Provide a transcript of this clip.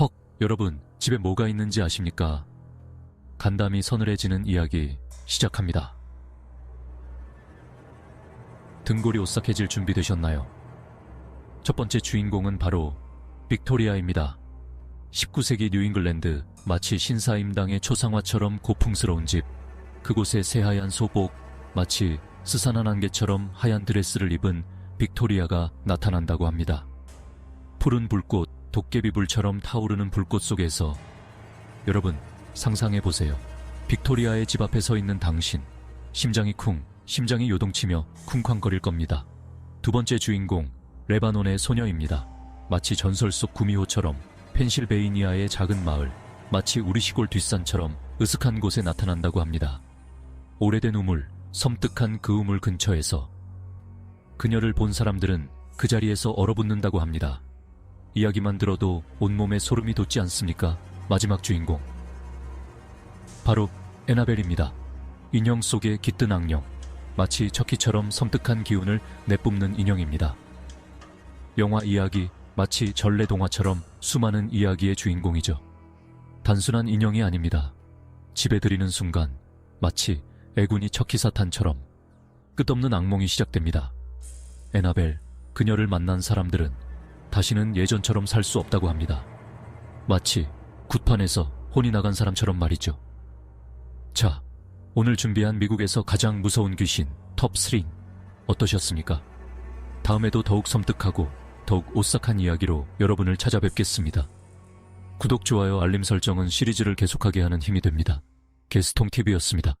헉, 여러분, 집에 뭐가 있는지 아십니까? 간담이 서늘해지는 이야기 시작합니다. 등골이 오싹해질 준비 되셨나요? 첫 번째 주인공은 바로 빅토리아입니다. 19세기 뉴잉글랜드 마치 신사임당의 초상화처럼 고풍스러운 집. 그곳에 새하얀 소복, 마치 스산한 안개처럼 하얀 드레스를 입은 빅토리아가 나타난다고 합니다. 푸른 불꽃, 도깨비 불처럼 타오르는 불꽃 속에서 여러분 상상해 보세요. 빅토리아의 집 앞에 서 있는 당신, 심장이 쿵, 심장이 요동치며 쿵쾅거릴 겁니다. 두 번째 주인공, 레바논의 소녀입니다. 마치 전설 속 구미호처럼 펜실베이니아의 작은 마을, 마치 우리 시골 뒷산처럼 으슥한 곳에 나타난다고 합니다. 오래된 우물, 섬뜩한 그 우물 근처에서 그녀를 본 사람들은 그 자리에서 얼어붙는다고 합니다. 이야기만 들어도 온몸에 소름이 돋지 않습니까? 마지막 주인공. 바로 에나벨입니다. 인형 속의 깃든 악령. 마치 척키처럼 섬뜩한 기운을 내뿜는 인형입니다. 영화 이야기, 마치 전래 동화처럼 수많은 이야기의 주인공이죠. 단순한 인형이 아닙니다. 집에 들이는 순간, 마치 애군이 척키 사탄처럼 끝없는 악몽이 시작됩니다. 에나벨, 그녀를 만난 사람들은 다시는 예전처럼 살 수 없다고 합니다. 마치 굿판에서 혼이 나간 사람처럼 말이죠. 자, 오늘 준비한 미국에서 가장 무서운 귀신 톱3 어떠셨습니까? 다음에도 더욱 섬뜩하고 더욱 오싹한 이야기로 여러분을 찾아뵙겠습니다. 구독, 좋아요, 알림 설정은 시리즈를 계속하게 하는 힘이 됩니다. 게스통 TV였습니다.